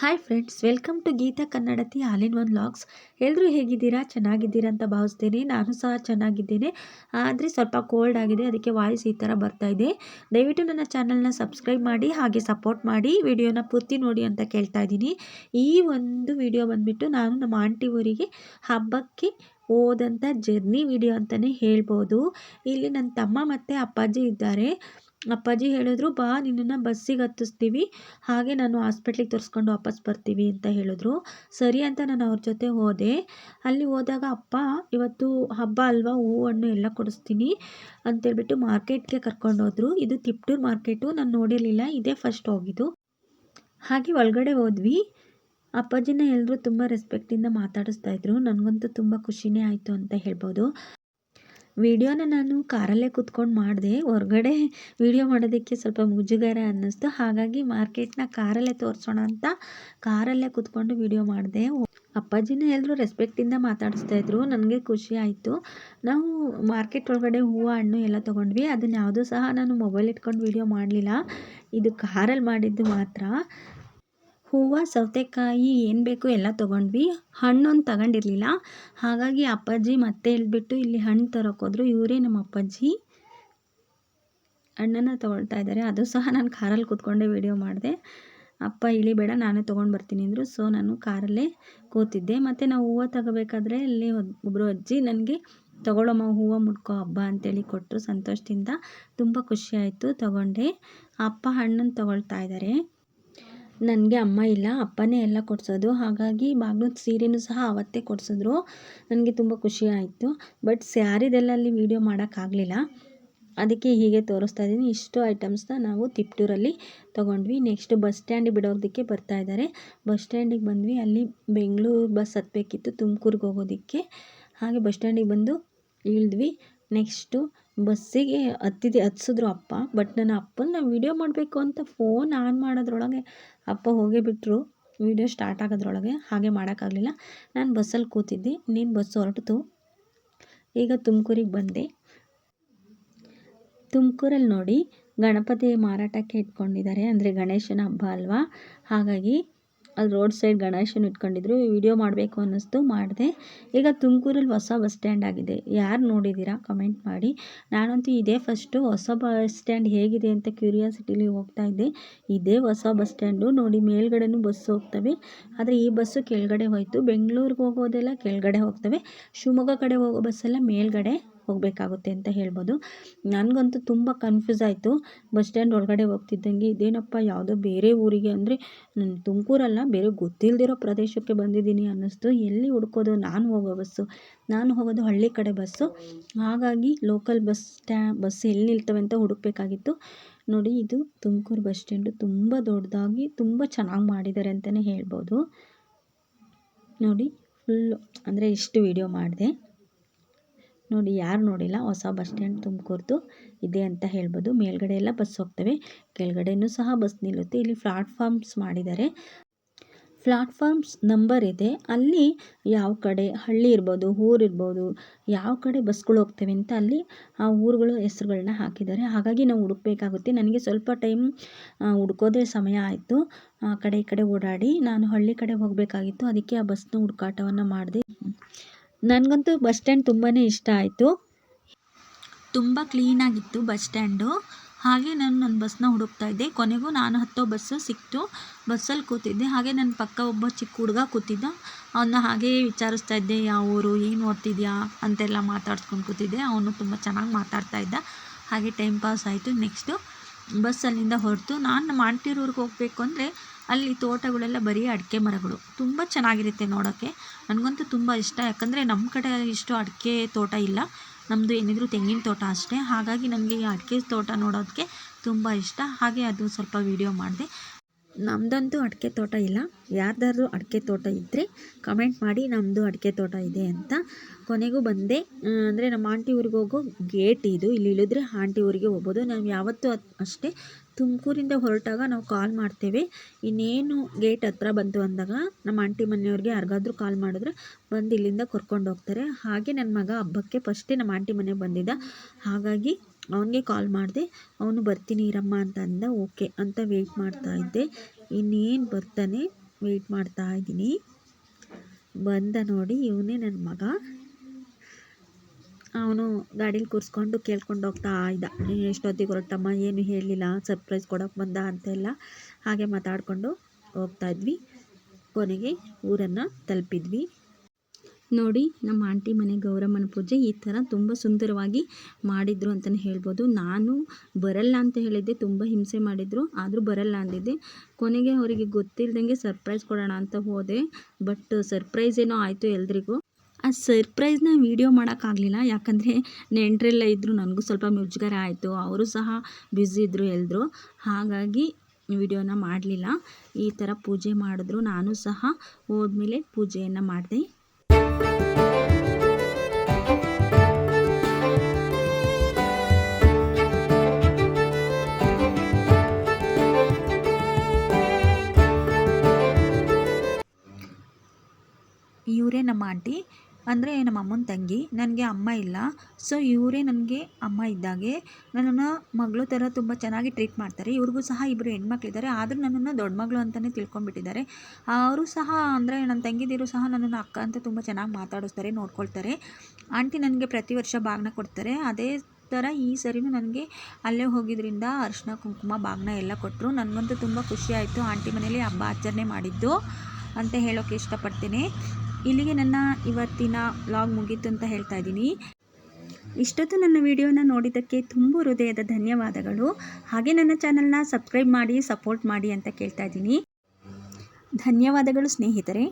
Hi friends welcome to Geetha Kannadathi all in one vlogs ಎಲ್ಲರೂ ಹೇಗಿದ್ದೀರಾ? ಚೆನ್ನಾಗಿದ್ದೀರಾ ಅಂತ ಭಾವಿಸ್ತೀನಿ. ನಾನು ಸಹ ಚೆನ್ನಾಗಿದ್ದೇನೆ. ಆದರೆ ಸ್ವಲ್ಪ ಕೋಲ್ಡ್ ಆಗಿದೆ, ಅದಕ್ಕೆ ವಾಯ್ಸ್ ಈ ಥರ ಇದೆ. ದಯವಿಟ್ಟು ನನ್ನ ಚಾನಲ್ನ ಸಬ್ಸ್ಕ್ರೈಬ್ ಮಾಡಿ, ಹಾಗೆ ಸಪೋರ್ಟ್ ಮಾಡಿ ವಿಡಿಯೋನ ಪೂರ್ತಿ ನೋಡಿ ಅಂತ ಕೇಳ್ತಾ ಇದ್ದೀನಿ. ಈ ಒಂದು ವಿಡಿಯೋ ಬಂದುಬಿಟ್ಟು ನಾನು ನಮ್ಮ ಆಂಟಿ ಊರಿಗೆ ಹಬ್ಬಕ್ಕೆ ಹೋದಂಥ ಜರ್ನಿ ವಿಡಿಯೋ ಅಂತಲೇ ಹೇಳ್ಬೋದು. ಇಲ್ಲಿ ನನ್ನ ತಮ್ಮ ಮತ್ತು ಅಪ್ಪಾಜಿ ಇದ್ದಾರೆ. ಅಪ್ಪಾಜಿ ಹೇಳಿದ್ರು, ಬಾ, ನಿನ್ನನ್ನು ಬಸ್ಸಿಗೆ ಹತ್ತಿಸ್ತೀವಿ. ಹಾಗೆ ನಾನು ಹಾಸ್ಪಿಟ್ಲಿಗೆ ತೋರಿಸ್ಕೊಂಡು ವಾಪಸ್ ಬರ್ತೀವಿ, ಅಂತ ಹೇಳಿದ್ರು. ಸರಿ ಅಂತ ನಾನು ಅವ್ರ ಜೊತೆ ಹೋದೆ. ಅಲ್ಲಿ ಹೋದಾಗ, ಅಪ್ಪ, ಇವತ್ತು ಹಬ್ಬ ಅಲ್ವಾ? ಹೂ ಹಣ್ಣು ಎಲ್ಲ ಕೊಡಿಸ್ತೀನಿ, ಅಂತೇಳ್ಬಿಟ್ಟು ಮಾರ್ಕೆಟ್ಗೆ ಕರ್ಕೊಂಡೋದ್ರು ಇದು ತಿಪ್ಟೂರು ಮಾರ್ಕೆಟು, ನಾನು ನೋಡಿರಲಿಲ್ಲ. ಇದೇ ಫಸ್ಟ್ ಹೋಗಿದ್ದು. ಹಾಗೆ ಒಳಗಡೆ ಹೋದ್ವಿ. ಅಪ್ಪಾಜಿನ ಎಲ್ಲರೂ ತುಂಬ ರೆಸ್ಪೆಕ್ಟಿಂದ ಮಾತಾಡಿಸ್ತಾ ಇದ್ರು. ನನಗಂತೂ ತುಂಬ ಖುಷಿನೇ ಆಯಿತು ಅಂತ ಹೇಳ್ಬೋದು. ವಿಡಿಯೋನ ನಾನು ಕಾರಲ್ಲೇ ಕೂತ್ಕೊಂಡು ಮಾಡಿದೆ. ಹೊರಗಡೆ ವಿಡಿಯೋ ಮಾಡೋದಕ್ಕೆ ಸ್ವಲ್ಪ ಮುಜುಗರ ಅನ್ನಿಸ್ತು. ಹಾಗಾಗಿ ಮಾರ್ಕೆಟ್ನ ಕಾರಲ್ಲೇ ತೋರಿಸೋಣ ಅಂತ ಕಾರಲ್ಲೇ ಕೂತ್ಕೊಂಡು ವಿಡಿಯೋ ಮಾಡಿದೆ. ಅಪ್ಪಾಜಿನ ಎಲ್ಲರೂ ರೆಸ್ಪೆಕ್ಟಿಂದ ಮಾತಾಡಿಸ್ತಾ ಇದ್ರು. ನನಗೆ ಖುಷಿ ಆಯಿತು. ನಾವು ಮಾರ್ಕೆಟ್ ಒಳಗಡೆ ಹೂವು, ಹಣ್ಣು ಎಲ್ಲ ತೊಗೊಂಡ್ವಿ. ಅದನ್ನು ಯಾವುದೂ ಸಹ ನಾನು ಮೊಬೈಲ್ ಇಟ್ಕೊಂಡು ವಿಡಿಯೋ ಮಾಡಲಿಲ್ಲ. ಇದು ಕಾರಲ್ಲಿ ಮಾಡಿದ್ದು ಮಾತ್ರ. ಹೂವು, ಸೌತೆಕಾಯಿ ಏನು ಬೇಕು ಎಲ್ಲ ತೊಗೊಂಡ್ವಿ. ಹಣ್ಣೊಂದು ತಗೊಂಡಿರಲಿಲ್ಲ. ಹಾಗಾಗಿ ಅಪ್ಪಾಜಿ ಮತ್ತೆ ಹೇಳ್ಬಿಟ್ಟು ಇಲ್ಲಿ ಹಣ್ಣು ತರೋಕ್ಕೋದ್ರು ಇವರೇ ನಮ್ಮ ಅಪ್ಪಾಜಿ. ಹಣ್ಣನ್ನು ತೊಗೊಳ್ತಾ ಇದ್ದಾರೆ ಅದು ಸಹ ನಾನು ಕಾರಲ್ಲಿ ಕೂತ್ಕೊಂಡೆ ವಿಡಿಯೋ ಮಾಡಿದೆ. ಅಪ್ಪ ಇಳಿಬೇಡ ನಾನೇ ತೊಗೊಂಡು ಬರ್ತೀನಿ ಅಂದರು. ಸೊ ನಾನು ಕಾರಲ್ಲೇ ಕೂತಿದ್ದೆ. ಮತ್ತು ನಾವು ಹೂವು ತಗೋಬೇಕಾದ್ರೆ ಅಲ್ಲಿ ಒಬ್ಬರು ಅಜ್ಜಿ ನನಗೆ ತಗೊಳ್ಳಮ್ಮ ಹೂವು ಮುಡ್ಕೋ ಹಬ್ಬ ಅಂತೇಳಿ ಕೊಟ್ಟರು ಸಂತೋಷದಿಂದ ತುಂಬ ಖುಷಿಯಾಯಿತು ತೊಗೊಂಡೆ. ಅಪ್ಪ ಹಣ್ಣನ್ನು ತೊಗೊಳ್ತಾ ಇದ್ದಾರೆ ನನಗೆ ಅಮ್ಮ ಇಲ್ಲ, ಅಪ್ಪನೇ ಎಲ್ಲ ಕೊಡಿಸೋದು. ಹಾಗಾಗಿ ಬಾಗ್ಲದ ಸೀರೆಯೂ ಸಹ ಅವತ್ತೇ ಕೊಡಿಸಿದ್ರು. ನನಗೆ ತುಂಬ ಖುಷಿ ಆಯಿತು. ಬಟ್ ಸ್ಯಾರಿದೆಲ್ಲ ಅಲ್ಲಿ ವೀಡಿಯೋ ಮಾಡೋಕ್ಕಾಗಲಿಲ್ಲ ಅದಕ್ಕೆ ಹೀಗೆ ತೋರಿಸ್ತಾ ಇದ್ದೀನಿ. ಇಷ್ಟು ಐಟಮ್ಸ್ನ ನಾವು ತಿಪ್ಟೂರಲ್ಲಿ ತೊಗೊಂಡ್ವಿ. ನೆಕ್ಸ್ಟ್ ಬಸ್ ಸ್ಟ್ಯಾಂಡಿಗೆ ಬಿಡೋದಕ್ಕೆ ಬರ್ತಾ ಇದ್ದಾರೆ. ಬಸ್ ಸ್ಟ್ಯಾಂಡಿಗೆ ಬಂದ್ವಿ. ಅಲ್ಲಿ ಬೆಂಗಳೂರು ಬಸ್ ಹತ್ತಬೇಕಿತ್ತು ತುಮಕೂರಿಗೆ ಹೋಗೋದಕ್ಕೆ. ಹಾಗೆ ಬಸ್ ಸ್ಟ್ಯಾಂಡಿಗೆ ಬಂದು ಇಳಿದ್ವಿ. ನೆಕ್ಸ್ಟು ಬಸ್ಸಿಗೆ ಹತ್ತಿದೆ, ಹತ್ಸಿದ್ರು ಅಪ್ಪ. ಬಟ್ ನನ್ನ ಅಪ್ಪನ ವೀಡಿಯೋ ಮಾಡಬೇಕು ಅಂತ ಫೋನ್ ಆನ್ ಮಾಡೋದ್ರೊಳಗೆ ಅಪ್ಪ ಹೋಗೇ ಬಿಟ್ಟರು ವೀಡಿಯೋ ಸ್ಟಾರ್ಟ್ ಆಗೋದ್ರೊಳಗೆ ಹಾಗೆ ಮಾಡೋಕ್ಕಾಗಲಿಲ್ಲ. ನಾನು ಬಸ್ಸಲ್ಲಿ ಕೂತಿದ್ದೆ. ನೀನು ಬಸ್ ಹೊರಟಿತು? ಈಗ ತುಮಕೂರಿಗೆ ಬಂದೆ. ತುಮಕೂರಲ್ಲಿ ನೋಡಿ ಗಣಪತಿ ಮಾರಾಟಕ್ಕೆ ಇಟ್ಕೊಂಡಿದ್ದಾರೆ. ಅಂದರೆ ಗಣೇಶನ ಹಬ್ಬ ಅಲ್ವಾ? ಹಾಗಾಗಿ ಅಲ್ಲಿ ರೋಡ್ ಸೈಡ್ ಗಣೇಶನ ಇಟ್ಕೊಂಡಿದ್ರು. ವಿಡಿಯೋ ಮಾಡಬೇಕು ಅನ್ನಿಸ್ತು, ಮಾಡಿದೆ. ಈಗ ತುಮಕೂರಲ್ಲಿ ಹೊಸ ಬಸ್ ಸ್ಟ್ಯಾಂಡ್ ಆಗಿದೆ. ಯಾರು ನೋಡಿದ್ದೀರಾ ಕಮೆಂಟ್ ಮಾಡಿ. ನಾನಂತೂ ಇದೇ ಫಸ್ಟು ಹೊಸ ಬಸ್ ಸ್ಟ್ಯಾಂಡ್ ಹೇಗಿದೆ ಅಂತ ಕ್ಯೂರಿಯಾಸಿಟಿಲಿ ಹೋಗ್ತಾ ಇದ್ದೆ. ಇದೇ ಹೊಸ ಬಸ್ ಸ್ಟ್ಯಾಂಡು. ನೋಡಿ, ಮೇಲ್ಗಡೆನೂ ಬಸ್ ಹೋಗ್ತವೆ. ಆದರೆ ಈ ಬಸ್ಸು ಕೆಳಗಡೆ ಹೋಯಿತು. ಬೆಂಗಳೂರಿಗೆ ಹೋಗೋದೆಲ್ಲ ಕೆಳಗಡೆ ಹೋಗ್ತವೆ. ಶಿವಮೊಗ್ಗ ಕಡೆ ಹೋಗೋ ಬಸ್ಸೆಲ್ಲ ಮೇಲ್ಗಡೆ. ಹೋಗಬೇಕಾಗುತ್ತೆ ಅಂತ ಹೇಳ್ಬೋದು. ನನಗಂತೂ ತುಂಬ ಕನ್ಫ್ಯೂಸ್ ಆಯಿತು. ಬಸ್ ಸ್ಟ್ಯಾಂಡ್ ಒಳಗಡೆ ಹೋಗ್ತಿದ್ದಂಗೆ ಇದೇನಪ್ಪ, ಯಾವುದೋ ಬೇರೆ ಊರಿಗೆ ಅಂದರೆ ನಾನು ತುಮಕೂರಲ್ಲ, ಬೇರೆ ಗೊತ್ತಿಲ್ಲದಿರೋ ಪ್ರದೇಶಕ್ಕೆ ಬಂದಿದ್ದೀನಿ ಅನ್ನಿಸ್ತು. ಎಲ್ಲಿ ಹುಡ್ಕೋದು? ನಾನು ಹೋಗೋ ಬಸ್ಸು. ನಾನು ಹೋಗೋದು ಹಳ್ಳಿ ಕಡೆ ಬಸ್ಸು. ಹಾಗಾಗಿ ಲೋಕಲ್ ಬಸ್ ಸ್ಟ್ಯಾ ಬಸ್ ಎಲ್ಲಿ ನಿಲ್ತವೆ ಅಂತ ಹುಡುಕಬೇಕಾಗಿತ್ತು. ನೋಡಿ, ಇದು ತುಮಕೂರು ಬಸ್ ಸ್ಟ್ಯಾಂಡು ತುಂಬ ದೊಡ್ಡದಾಗಿ ತುಂಬ ಚೆನ್ನಾಗಿ ಮಾಡಿದ್ದಾರೆ ಅಂತಲೇ ಹೇಳ್ಬೋದು. ನೋಡಿ ಫುಲ್ಲು ಅಂದರೆ ಇಷ್ಟು ವೀಡಿಯೋ ಮಾಡಿದೆ. ನೋಡಿ ಯಾರು ನೋಡಿಲ್ಲ, ಹೊಸ ಬಸ್ ಸ್ಟ್ಯಾಂಡ್ ತುಮಕೂರ್ದು ಇದೆ ಅಂತ ಹೇಳ್ಬೋದು. ಮೇಲ್ಗಡೆ ಎಲ್ಲ ಬಸ್ ಹೋಗ್ತವೆ. ಕೆಳಗಡೆನೂ ಸಹ ಬಸ್ ನಿಲ್ಲುತ್ತೆ. ಇಲ್ಲಿ ಪ್ಲಾಟ್ಫಾರ್ಮ್ಸ್ ಮಾಡಿದ್ದಾರೆ. ಪ್ಲಾಟ್ಫಾರ್ಮ್ಸ್ ನಂಬರ್ ಇದೆ. ಅಲ್ಲಿ ಯಾವ ಕಡೆ ಹಳ್ಳಿ ಇರ್ಬೋದು ಊರಿರ್ಬೋದು ಯಾವ ಕಡೆ ಬಸ್ಗಳು ಹೋಗ್ತವೆ ಅಂತ ಅಲ್ಲಿ ಆ ಊರುಗಳು ಹೆಸರುಗಳನ್ನ ಹಾಕಿದ್ದಾರೆ. ಹಾಗಾಗಿ ನಾವು ಹುಡುಕ್ಬೇಕಾಗುತ್ತೆ. ನನಗೆ ಸ್ವಲ್ಪ ಟೈಮ್ ಹುಡ್ಕೋದೇ ಸಮಯ ಆಯಿತು. ಆ ಕಡೆ ಈ ಕಡೆ ಓಡಾಡಿ ನಾನು ಹಳ್ಳಿ ಕಡೆ ಹೋಗಬೇಕಾಗಿತ್ತು. ಅದಕ್ಕೆ ಆ ಬಸ್ನ ಹುಡುಕಾಟವನ್ನು ಮಾಡಿದೆ. ನನಗಂತೂ ಬಸ್ ಸ್ಟ್ಯಾಂಡ್ ತುಂಬಾ ಇಷ್ಟ ಆಯಿತು. ತುಂಬ ಕ್ಲೀನಾಗಿತ್ತು ಬಸ್ ಸ್ಟ್ಯಾಂಡು. ಹಾಗೆ ನಾನು ನನ್ನ ಬಸ್ನ ಹುಡುಕ್ತಾ ಇದ್ದೆ. ಕೊನೆಗೂ ನಾನು ಹತ್ತೋ ಬಸ್ಸು ಸಿಕ್ತು. ಬಸ್ಸಲ್ಲಿ ಕೂತಿದ್ದೆ. ಹಾಗೆ ನನ್ನ ಪಕ್ಕ ಒಬ್ಬ ಚಿಕ್ಕ ಹುಡುಗ ಕೂತಿದ್ದ. ಅವನ್ನ ಹಾಗೆ ವಿಚಾರಿಸ್ತಾ ಇದ್ದೆ. ಯಾವ ಊರು, ಏನು ಓದ್ತಿದ್ಯಾ ಅಂತೆಲ್ಲ ಮಾತಾಡ್ಸ್ಕೊಂಡು ಕೂತಿದ್ದೆ. ಅವನು ತುಂಬ ಚೆನ್ನಾಗಿ ಮಾತಾಡ್ತಾ ಇದ್ದ. ಹಾಗೆ ಟೈಮ್ ಪಾಸ್ ಆಯಿತು. ನೆಕ್ಸ್ಟು ಬಸ್ ಅಲ್ಲಿಂದ ಹೊರತು ನಾನು ನಮ್ಮ ಆಂಟಿರೂರಿಗೆ ಹೋಗಬೇಕು ಅಂದರೆ ಅಲ್ಲಿ ತೋಟಗಳೆಲ್ಲ ಬರೀ ಅಡಿಕೆ ಮರಗಳು. ತುಂಬ ಚೆನ್ನಾಗಿರುತ್ತೆ ನೋಡೋಕ್ಕೆ ನನಗಂತೂ ತುಂಬ ಇಷ್ಟ. ಯಾಕಂದರೆ ನಮ್ಮ ಕಡೆ ಇಷ್ಟು ಅಡಿಕೆ ತೋಟ ಇಲ್ಲ. ನಮ್ಮದು ಏನಿದ್ರು ತೆಂಗಿನ ತೋಟ ಅಷ್ಟೇ. ಹಾಗಾಗಿ ನನಗೆ ಈ ಅಡಿಕೆ ತೋಟ ನೋಡೋದಕ್ಕೆ ತುಂಬ ಇಷ್ಟ. ಹಾಗೆ ಅದು ಸ್ವಲ್ಪ ವೀಡಿಯೋ ಮಾಡಿದೆ. ನಮ್ಮದಂತೂ ಅಡಿಕೆ ತೋಟ ಇಲ್ಲ. ಯಾರ್ದಾದ್ರೂ ಅಡಿಕೆ ತೋಟ ಇದ್ದರೆ ಕಮೆಂಟ್ ಮಾಡಿ ನಮ್ಮದು ಅಡಿಕೆ ತೋಟ ಇದೆ ಅಂತ ಕೊನೆಗೂ ಬಂದೆ. ಅಂದರೆ ನಮ್ಮ ಆಂಟಿ ಊರಿಗೆ ಹೋಗೋ ಗೇಟ್ ಇದು. ಇಲ್ಲಿ ಇಳಿದ್ರೆ ಆಂಟಿ ಊರಿಗೆ ಹೋಗ್ಬೋದು. ನಾವು ಯಾವತ್ತೂ ಅಷ್ಟೇ ತುಮಕೂರಿಂದ ಹೊರಟಾಗ ನಾವು ಕಾಲ್ ಮಾಡ್ತೇವೆ. ಇನ್ನೇನು ಗೇಟ್ ಹತ್ರ ಬಂತು ಅಂದಾಗ ನಮ್ಮ ಆಂಟಿ ಮನೆಯವ್ರಿಗೆ ಯಾರಿಗಾದ್ರೂ ಕಾಲ್ ಮಾಡಿದ್ರೆ ಬಂದು ಇಲ್ಲಿಂದ ಕರ್ಕೊಂಡು ಹೋಗ್ತಾರೆ. ಹಾಗೆ ನನ್ನ ಮಗ ಹಬ್ಬಕ್ಕೆ ಫಸ್ಟೇ ನಮ್ಮ ಆಂಟಿ ಮನೆಗೆ ಬಂದಿದ್ದ. ಹಾಗಾಗಿ ಅವನಿಗೆ ಕಾಲ್ ಮಾಡಿದೆ, ಅವನು ಬರ್ತೀನಿ ಇರಮ್ಮ ಅಂತ ಅಂದ ಓಕೆ ಅಂತ ವೆಯ್ಟ್ ಮಾಡ್ತಾ ಇದ್ದೆ. ಇನ್ನೇನು ಬರ್ತಾನೆ ವೆಯ್ಟ್ ಮಾಡ್ತಾ ಇದ್ದೀನಿ ಬಂದ ನೋಡಿ ಇವನೇ ನನ್ನ ಮಗ. ಅವನು ಗಾಡೀಲಿ ಕೂರಿಸ್ಕೊಂಡು ಕೇಳ್ಕೊಂಡು ಹೋಗ್ತಾ ಇದ್ದ. ಎಷ್ಟೊತ್ತಿಗೆ ಹೊರಟಮ್ಮ? ಏನು ಹೇಳಲಿಲ್ಲ? ಸರ್ಪ್ರೈಸ್ ಕೊಡೋಕೆ ಬಂದ ಅಂತೆಲ್ಲ ಹಾಗೆ ಮಾತಾಡಿಕೊಂಡು ಹೋಗ್ತಾ ಇದ್ವಿ. ಕೊನೆಗೆ ಊರನ್ನು ತಲುಪಿದ್ವಿ. ನೋಡಿ, ನಮ್ಮ ಆಂಟಿ ಮನೆ ಗೌರಮ್ಮನ ಪೂಜೆ ಈ ಥರ ತುಂಬ ಸುಂದರವಾಗಿ ಮಾಡಿದರು ಅಂತಲೇ ಹೇಳ್ಬೋದು. ನಾನು ಬರಲ್ಲ ಅಂತ ಹೇಳಿದ್ದೆ, ತುಂಬ ಹಿಂಸೆ ಮಾಡಿದರು, ಆದರೂ ಬರಲ್ಲ ಅಂದಿದ್ದೆ. ಕೊನೆಗೆ ಅವರಿಗೆ ಗೊತ್ತಿಲ್ಲದಂಗೆ ಸರ್ಪ್ರೈಸ್ ಕೊಡೋಣ ಅಂತ ಹೋದೆ, ಬಟ್ ಸರ್ಪ್ರೈಸ್ ಏನೋ ಆಯಿತು ಎಲ್ರಿಗೂ. ಆ ಸರ್ಪ್ರೈಸ್ನ ವೀಡಿಯೋ ಮಾಡೋಕ್ಕಾಗಲಿಲ್ಲ, ಯಾಕಂದರೆ ನೆಂಟರೆಲ್ಲ ಇದ್ದರು ನನಗೂ ಸ್ವಲ್ಪ ಮುಜುಗರ ಆಯಿತು, ಅವರು ಸಹ ಬ್ಯುಸಿ ಇದ್ದರು ಎಲ್ಲರು ಹಾಗಾಗಿ ವಿಡಿಯೋನ ಮಾಡಲಿಲ್ಲ. ಈ ಥರ ಪೂಜೆ ಮಾಡಿದ್ರು, ನಾನು ಸಹ ಹೋದ್ಮೇಲೆ ಪೂಜೆಯನ್ನು ಮಾಡಿದೆ. ಇವರೇ ನಮ್ಮ ಆಂಟಿ ಅಂದರೆ ನಮ್ಮ ಅಮ್ಮನ ತಂಗಿ, ನನಗೆ ಅಮ್ಮ ಇಲ್ಲ. ಸೊ ಇವರೇ ನನಗೆ ಅಮ್ಮ ಇದ್ದಾಗೆ. ನನ್ನನ್ನು ಮಗಳು ಥರ ತುಂಬ ಚೆನ್ನಾಗಿ ಟ್ರೀಟ್ ಮಾಡ್ತಾರೆ. ಇವ್ರಿಗೂ ಸಹ ಇಬ್ಬರು ಹೆಣ್ಮಕ್ಳಿದ್ದಾರೆ. ಆದರೂ ನನ್ನನ್ನು ದೊಡ್ಡ ಮಗಳು ಅಂತಲೇ ತಿಳ್ಕೊಂಬಿಟ್ಟಿದ್ದಾರೆ ಅವರು ಸಹ ಅಂದರೆ ನನ್ನ ತಂಗಿದಿರು ಸಹ ನನ್ನನ್ನು ಅಕ್ಕ ಅಂತ ತುಂಬ ಚೆನ್ನಾಗಿ ಮಾತಾಡಿಸ್ತಾರೆ, ನೋಡ್ಕೊಳ್ತಾರೆ. ಆಂಟಿ ನನಗೆ ಪ್ರತಿ ವರ್ಷ ಬಾಗಿನ ಕೊಡ್ತಾರೆ. ಅದೇ ಥರ ಈ ಸರಿನೂ ನನಗೆ ಅಲ್ಲೇ ಹೋಗಿದ್ರಿಂದ ಅರಿಶಿನ, ಕುಂಕುಮ, ಬಾಗಿನ ಎಲ್ಲ ಕೊಟ್ಟರು ನನಗಂತೂ ತುಂಬ ಖುಷಿ ಆಯಿತು. ಆಂಟಿ ಮನೇಲಿ ಹಬ್ಬ ಆಚರಣೆ ಮಾಡಿದ್ದು ಅಂತ ಹೇಳೋಕ್ಕೆ ಇಷ್ಟಪಡ್ತೀನಿ. ಇಲ್ಲಿಗೆ ನನ್ನ ಇವತ್ತಿನ ವ್ಲಾಗ್ ಮುಗೀತು ಅಂತ ಹೇಳ್ತಾ ಇದ್ದೀನಿ. ಇಷ್ಟೊತ್ತು ನನ್ನ ವಿಡಿಯೋನ ನೋಡಿದ್ದಕ್ಕೆ ತುಂಬ ಹೃದಯದ ಧನ್ಯವಾದಗಳು. ಹಾಗೆ ನನ್ನ ಚಾನಲ್ನ ಸಬ್ಸ್ಕ್ರೈಬ್ ಮಾಡಿ ಸಪೋರ್ಟ್ ಮಾಡಿ ಅಂತ ಕೇಳ್ತಾ ಇದ್ದೀನಿ. ಧನ್ಯವಾದಗಳು ಸ್ನೇಹಿತರೆ.